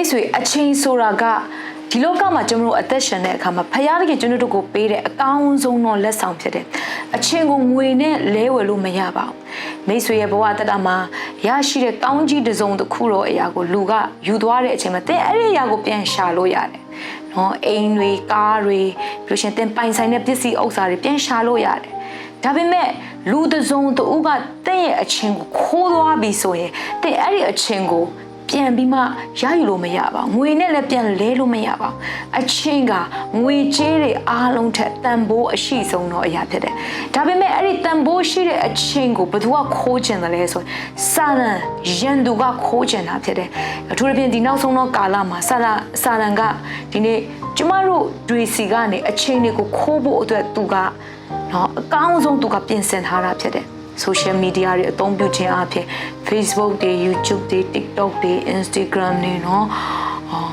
မိတ်ဆွေအချိန်ဆိုတာကဒီလောကမှာကျွန်တော်တို့အသက်ရှင်တဲ့အခါမှာဖခင်တကယ်ကျွန်တော်တို့ကိုပေးတဲ့အကောင်းဆုံးသောလက်ဆောင်ဖြစ်တယ်အချိန်ကိုငွေနဲ့လဲဝယ်လို့မရပါဘူးမိတ်ဆွေရဲ့ဘဝတတမှာရရှိတဲ့ကောင်းကြီးတစ်စုံတစ်ခုတော့အရာကိုလူကယူသွားတဲ့အချိန်မှာသင်အဲ့ဒီအရာကိုပြန်ရှာလို့ရတယ်နော်အိမ်တွေကားတွေပြီးလို့ရှရင်သင်ပိုင်ဆိုင်တဲ့ပစ္စည်းဥစ္စာတွေပြန်ရှာလို့ရတယ်ဒါပေမဲ့လူတစ်စုံတစ်ဦးကတင့်ရဲ့အချင်းကိုခိုးသွားပြီဆိုရင်တင့်အဲ့ဒီအချင်းကို ပြန်ပြီးမှရယူလို့မရပါဘူးငွေနဲ့လည်းပြန်လဲလို့မရပါဘူးအချင်းကငွေကြေးတွေအားလုံးထက်တန်ဖိုးအရှိဆုံးသောအရာဖြစ်တယ်ဒါပေမဲ့အဲ့ဒီတန်ဖိုးရှိတဲ့အချင်းကိုဘယ်သူကခိုးချင်တယ်လဲဆိုရင်စာရန်ရန်သူကခိုးချင်တာဖြစ်တယ်အထူးသဖြင့်ဒီနောက်ဆုံးသောကာလမှာစာရန်စာရန်ကဒီနေ့ကျမတို့တွေစီကနေအချင်းတွေကိုခိုးဖို့အတွက်သူကနော်အကောင်းဆုံးသူကပြင်ဆင်ထားတာဖြစ်တယ် social media တွေအသုံးပြုခြင်းအပြင် Facebook တွေ YouTube တွေ TikTok တွေ Instagram တွေเนาะဟော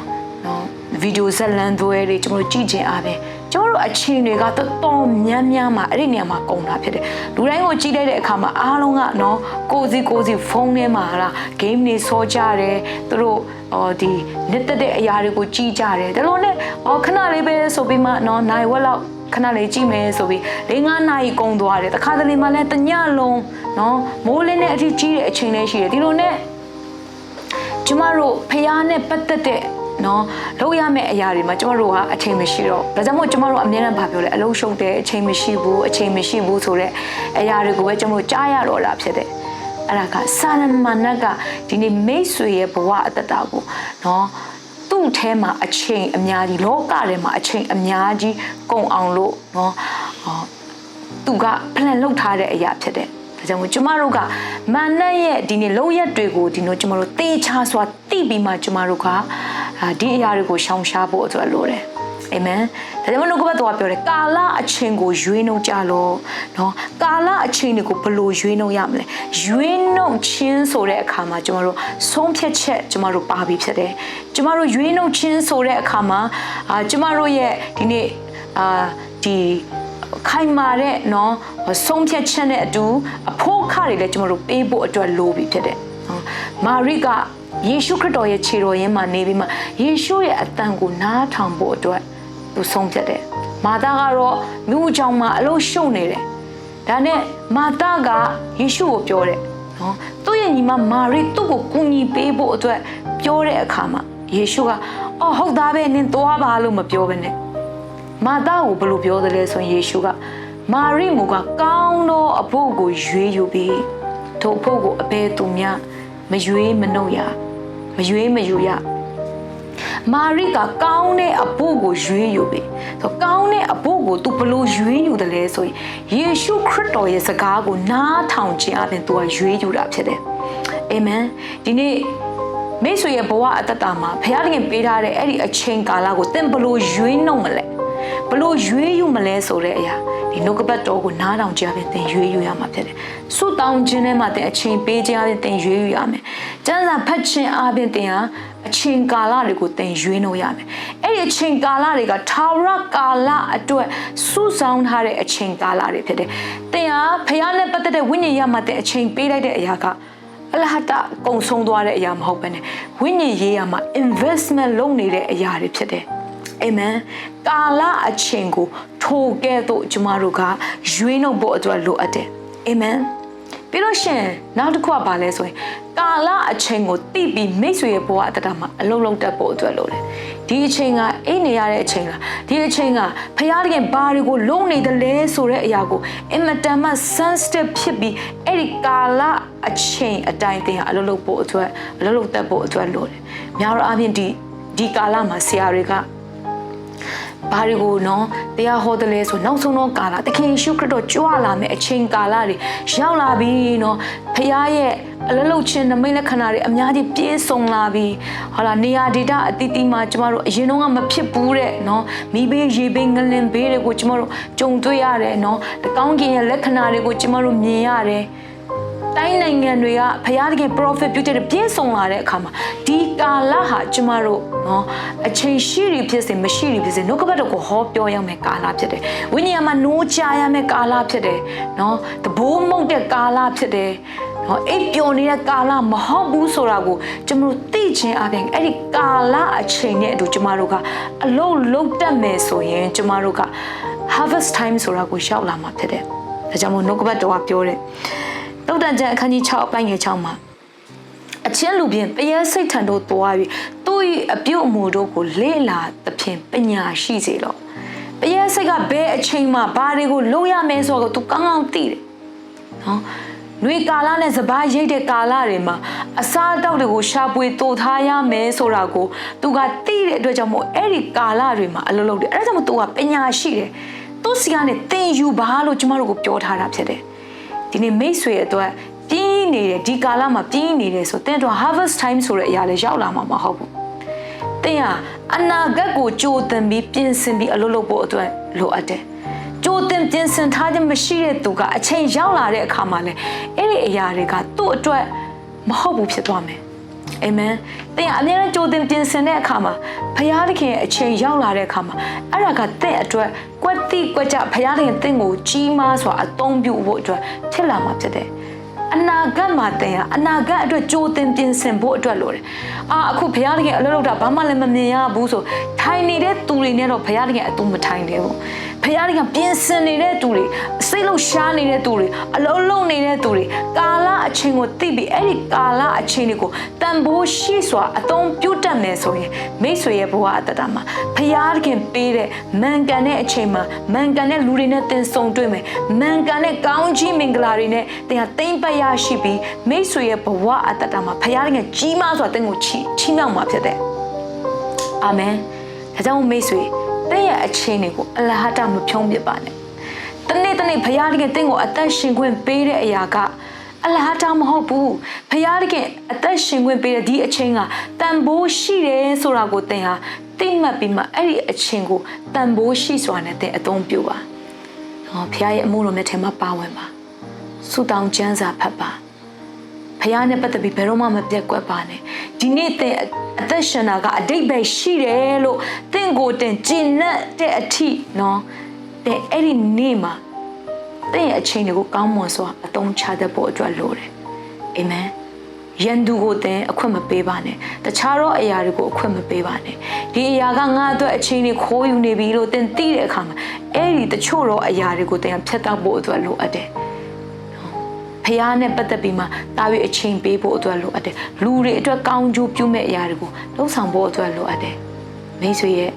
နော်ဗီဒီယိုဇက်လန်တွေတွေကျွန်တော်တို့ကြည့်ခြင်းအပြင်ကျွန်တော်တို့အချင်းတွေကတော်တော်များများမှာအဲ့ဒီနေရာမှာကုန်တာဖြစ်တယ်လူတိုင်းကိုကြည့်လိုက်တဲ့အခါမှာအားလုံးကနော်ကိုစီကိုစီဖုန်းထဲမှာဟာ game တွေဆောကြတယ်သူတို့ဟောဒီနှစ်သက်တဲ့အရာတွေကိုကြည့်ကြတယ်ဒါလို့နဲ့ဟောခဏလေးပဲဆိုပြီးမှနော်နိုင်ဝက်လောက် ခဏလေးကြည့်မယ်ဆိုပြီး၄၅နာရီကုန်သွားတယ်တခါတလေမှလည်းတညလုံးနော်မိုးလင်းတဲ့အထိကြီးတဲ့အချိန်လေးရှိတယ်ဒီလိုနဲ့ကျမတို့ဖះနဲ့ပတ်သက်တဲ့နော်လုပ်ရမယ့်အရာတွေမှာကျမတို့ကအချိန်မရှိတော့ဒါကြောင့်မို့ကျမတို့အများနဲ့ဗာပြောလဲအလုံးရှုံတယ်အချိန်မရှိဘူးအချိန်မရှိဘူးဆိုတော့အရာတွေကိုပဲကျမတို့ကြားရတော့တာဖြစ်တယ်အဲ့ဒါကစာရမဏတ်ကဒီနေ့မိတ်ဆွေရဲ့ဘဝအတ္တတာကိုနော် သူ့ထဲမှာအချိန်အများကြီးလောကထဲမှာအချိန်အများကြီးကုန်အောင်လို့နော်ဟောသူက plan လုပ်ထားတဲ့အရာဖြစ်တယ်ဒါကြောင့်မို့ကျမတို့ကမာနရဲ့ဒီနေ့လုံရက်တွေကိုဒီလိုကျမတို့တေချာစွာသိပြီးမှကျမတို့ကအာဒီအရာတွေကိုရှောင်ရှားဖို့အတွက်လိုတယ် အာမင်ဒါကြောင့်မလို့ကဘတော်ပြောတယ်ကာလအချိန်ကိုရွေးနှုတ်ကြလို့နော်ကာလအချိန်တွေကိုဘယ်လိုရွေးနှုတ်ရမလဲရွေးနှုတ်ခြင်းဆိုတဲ့အခါမှာကျမတို့ဆုံးဖြတ်ချက်ကျမတို့ပါပြီးဖြစ်တယ်ကျမတို့ရွေးနှုတ်ခြင်းဆိုတဲ့အခါမှာအာကျမတို့ရဲ့ဒီနေ့အာဒီခိုင်မာတဲ့နော်ဆုံးဖြတ်ချက်နဲ့အတူအဖို့ခတွေလည်းကျမတို့ပေးဖို့အတွက်လိုပြီးဖြစ်တယ်မာရိကယေရှုခရစ်တော်ရဲ့ခြေတော်ရင်းမှာနေပြီးမှယေရှုရဲ့အတန်ကိုနားထောင်ဖို့အတွက် သူဆုံးဖြတ်တယ်မာသကတော့မြို့အကြောင်းမှာအလို့ရှုံနေတယ်ဒါနဲ့မာသကယေရှုကိုပြောတယ်နော်သူ့ရဲ့ညီမမာရိသူ့ကိုကူညီပေးဖို့အတွက်ပြောတဲ့အခါမှာယေရှုကအော်ဟုတ်သားပဲနင်သွားပါလို့မပြောဘဲနဲ့မာသကိုဘယ်လိုပြောသလဲဆိုရင်ယေရှုကမာရိမူကကောင်းသောအဖို့ကိုရွေးယူပြီးထိုအဖို့ကိုအဘယ်သူမျှမရွေးမနှုတ်ရမရွေးမယူရ မာရိကကောင်းတဲ့အဖို့ကိုရွေးယူပြီဆိုကောင်းတဲ့အဖို့ကို तू ဘလို့ရွေးယူတယ်လဲဆိုရင်ယေရှုခရစ်တော်ရဲ့စကားကိုနားထောင်ခြင်းအပြင် तू ကရွေးယူတာဖြစ်တယ်အာမင်ဒီနေ့မိတ်ဆွေရဲ့ဘဝအတ္တတာမှာဘုရားသခင်ပေးထားတဲ့အဲ့ဒီအချိန်ကာလကိုသင်ဘလို့ရွေးနှုတ်မလဲ ဘလို့ရွေးယူမလဲဆိုတဲ့အရာဒီနှုတ်ကပတ်တော်ကိုနားထောင်ကြပြင်သင်ရွေးယူရမှာဖြစ်တယ်။ဆုတောင်းခြင်းထဲမှာသင်အချိန်ပေးခြင်းအပြင်သင်ရွေးယူရမယ်။ကျမ်းစာဖတ်ခြင်းအပြင်သင်ဟာအချိန်ကာလတွေကိုသင်ရွေးနှုတ်ရမယ်။အဲ့ဒီအချိန်ကာလတွေကထာဝရကာလအတွက်စုဆောင်ထားတဲ့အချိန်ကာလတွေဖြစ်တယ်။သင်ဟာဖခင်နဲ့ပတ်သက်တဲ့ဝိညာဉ်ရမှာသင်အချိန်ပေးလိုက်တဲ့အရာကအလဟတကုံဆုံးသွားတဲ့အရာမဟုတ်ဘဲနဲ့ဝိညာဉ်ရေးရမှာ investment လုပ်နေတဲ့အရာတွေဖြစ်တယ်။ အာမင်ကာလအချိန်ကိုထိုကဲ့သို့ကျမတို့ကရွေးနှုတ်ဖို့အတွက်လိုအပ်တယ်အာမင်ပြီးလို့ရှင်နောက်တစ်ခုကဘာလဲဆိုရင်ကာလအချိန်ကိုတိပြီးမိတ်ဆွေရဲ့ဘဝအတ္တမှာအလုံးလုံးတက်ဖို့အတွက်လိုတယ်ဒီအချိန်ကအိတ်နေရတဲ့အချိန်လားဒီအချိန်ကဖျားတခင်ဘာတွေကိုလုံးနေတယ်လဲဆိုတဲ့အရာကိုအင်မတန်မှ sensitive ဖြစ်ပြီးအဲ့ဒီကာလအချိန်အတိုင်းတင်အလုံးလုံးဖို့အတွက်အလုံးလုံးတက်ဖို့အတွက်လိုတယ်များတော့အပြင်ဒီဒီကာလမှာဆရာတွေက ဘာတွေကိုနော်တရားဟောတယ်လဲဆိုနောက်ဆုံးတော့ကာလတခင်ယေရှုခရစ်တော်ကြွလာမယ်အချိန်ကာလတွေရောက်လာပြီနော်ဖခင်ရဲ့အလလုတ်ချင်းနမိတ်လက္ခဏာတွေအများကြီးပြည့်စုံလာပြီဟောလာနေရာဒေတာအတိအသီးမှာကျမတို့အရင်တော့မဖြစ်ဘူးတဲ့နော်မိဘေးရေဘေးငလင်ဘေးတွေကိုကျမတို့ကြုံတွေ့ရတယ်နော်တကောင်းကင်ရဲ့လက္ခဏာတွေကိုကျမတို့မြင်ရတယ် တိုင်းနိုင်ငံတွေကဘုရားသခင် profit ပြုတဲ့ပြင်းဆောင်လာတဲ့အခါမှာဒီကာလဟာကျမတို့နော်အချိန်ရှိတွေဖြစ်စေမရှိတွေဖြစ်စေနှုတ်ကပတ်တော်ကိုဟောပြောရမယ်ကာလဖြစ်တယ်ဝိညာဉ်မှာနိုးချရမယ်ကာလဖြစ်တယ်နော်တဘိုးမုတ်တဲ့ကာလဖြစ်တယ်ဟောအိပ်ပျော်နေတဲ့ကာလမဟုတ်ဘူးဆိုတာကိုကျမတို့သိခြင်းအပြင်အဲ့ဒီကာလအချိန်နဲ့အတူကျမတို့ကအလုံးလုံးတက်မယ်ဆိုရင်ကျမတို့က harvest time ဆိုတာကိုရှောက်လာမှာဖြစ်တယ်။ဒါကြောင့်မို့နှုတ်ကပတ်တော်ကပြောတယ်။ တုတ်တန်ကျန်အခန်းကြီး6အပိုင်းငယ်6မှာအချင်းလူပြင်ပယဲစိတ်ထံတို့သွားပြီးသူ့၏အပြုတ်အမူတို့ကိုလေ့လာသဖြင့်ပညာရှိစေတော့ပယဲစိတ်ကဘယ်အချိန်မှာဘာတွေကိုလုပ်ရမယ်ဆိုတော့ तू ကောင်းကောင်းသိတယ်နော်နွေကာလနဲ့စပားရိတ်တဲ့ကာလတွေမှာအစားအသောက်တွေကိုရှာပွေတိုထားရမယ်ဆိုတာကိုသူကသိတဲ့အတွက်ကြောင့်မို့အဲ့ဒီကာလတွေမှာအလုပ်လုပ်တယ်အဲ့ဒါကြောင့်မို့ तू ကပညာရှိတယ်သူ့စီကနေသင်ယူပါလို့ကျမတို့ကိုပြောထားတာဖြစ်တယ် ဒီနေ့မိတ်ဆွေရဲ့အတွက်ပြင်းနေတယ်ဒီကာလမှာပြင်းနေတယ်ဆိုတင်တော့ harvest time ဆိုတဲ့အရာလေးရောက်လာမှာမဟုတ်ဘူးတင်ဟာအနာဂတ်ကိုကြိုတင်ပြီးပြင်ဆင်ပြီးအလုပ်လုပ်ဖို့အတွက်လိုအပ်တယ်ကြိုတင်ပြင်ဆင်ထားခြင်းမရှိတဲ့သူကအချိန်ရောက်လာတဲ့အခါမှာလေအဲ့ဒီအရာတွေကသူ့အတွက်မဟုတ်ဘူးဖြစ်သွားမယ် အာမင်။တင်အများနဲ့ကြိုတင်ပြင်ဆင်တဲ့အခါမှာဖခင်သခင်ရဲ့အချိန်ရောက်လာတဲ့အခါမှာအဲ့ဒါကတင့်အတွက်ကွက်တိကွက်ကြဖခင်သခင်တင့်ကိုကြီးမားစွာအသုံးပြုဖို့အတွက်ဖြစ်လာမှာဖြစ်တယ်။ အနာဂတ်မှာတင်ရအနာဂတ်အတွက်ကြိုတင်ပြင်ဆင်ဖို့အတွက်လိုတယ်။အာအခုဘုရားသခင်အလုပ်လုပ်တာဘာမှလည်းမမြင်ရဘူးဆိုထိုင်နေတဲ့သူတွေနဲ့တော့ဘုရားသခင်အတူမထိုင်တယ်ဘူး။ဘုရားသခင်ပြင်ဆင်နေတဲ့သူတွေစိတ်လှရှားနေတဲ့သူတွေအလုံးလုံးနေတဲ့သူတွေကာလအချိန်ကိုသိပြီးအဲ့ဒီကာလအချိန်တွေကိုတန်ဖိုးရှိစွာအသုံးပြုတတ်မယ်ဆိုရင်မိတ်ဆွေရဲ့ဘဝအတ္တတာမှာဘုရားသခင်ပေးတဲ့မန်ကန်တဲ့အချိန်မှာမန်ကန်တဲ့လူတွေနဲ့သင်ဆုံတွေ့မယ်မန်ကန်တဲ့ကောင်းကြီးမင်္ဂလာတွေနဲ့သင်ဟာသိမ့်ပတ်ရရှိပြီးမိတ်ဆွေရဲ့ဘဝအတ္တတာမှာဘုရားသခင်ကြီးမားစွာသင်ကိုချီချီးမြှောက်မှာဖြစ်တယ်အာမင်ဒါကြောင့်မိတ်ဆွေသင်ရဲ့အချိန်တွေကိုအလဟတမဖြုံးပြပါနဲ့တနေ့တနေ့ဘုရားသခင်သင်ကိုအသက်ရှင်ခွင့်ပေးတဲ့အရာကအလဟတမဟုတ်ဘူးဘုရားသခင်အသက်ရှင်ခွင့်ပေးတဲ့ဒီအချိန်ကတန်ဖိုးရှိတယ်ဆိုတာကိုသင်ဟာသိမှတ်ပြီးမှအဲ့ဒီအချိန်ကိုတန်ဖိုးရှိစွာနဲ့သင်အသုံးပြုပါဟောဘုရားရဲ့အမှုတော်မြတ်ထဲမှာပါဝင်ပါ ဆုတောင်းကျမ်းစာဖတ်ပါဖះနဲ့ပတ်သက်ပြီးဘယ်တော့မှမပြတ်ကွက်ပါနဲ့ဒီနေ့သင်အသက်ရှင်တာကအတိတ်ပဲရှိတယ်လို့သင်ကိုတင်ကျင့်နဲ့တဲ့အထိနော်တဲ့အဲ့ဒီနေ့မှာသင်ရဲ့အချိန်တွေကိုကောင်းမွန်စွာအသုံးချတတ်ဖို့အတွက်လိုတယ်အာမင်ရန်သူကိုသင်အခွင့်မပေးပါနဲ့တခြားသောအရာတွေကိုအခွင့်မပေးပါနဲ့ဒီအရာကငါအတွက်အချိန်တွေခိုးယူနေပြီလို့သင်သိတဲ့အခါမှာအဲ့ဒီတချို့သောအရာတွေကိုသင်ဖျက်တောက်ဖို့အတွက်လိုအပ်တယ် ဖះနဲ့ပတ်သက်ပြီးမှတာ၍အချိန်ပေးဖို့အတွက်လိုအပ်တယ်လူတွေအတွက်ကောင်းကျိုးပြုမဲ့အရာတွေကိုလှုပ်ဆောင်ဖို့အတွက်လိုအပ်တယ်မိတ်ဆွေရဲ့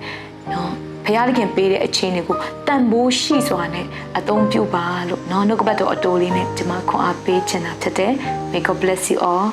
နော်ဖះတခင်ပေးတဲ့အချိန်တွေကိုတန်ဖိုးရှိစွာနဲ့အသုံးပြုပါလို့နော်နှုတ်ကပတ်တော်အတိုးလေးနဲ့ကျွန်မခွန်အားပေးချင်တာဖြစ်တယ် May God bless you all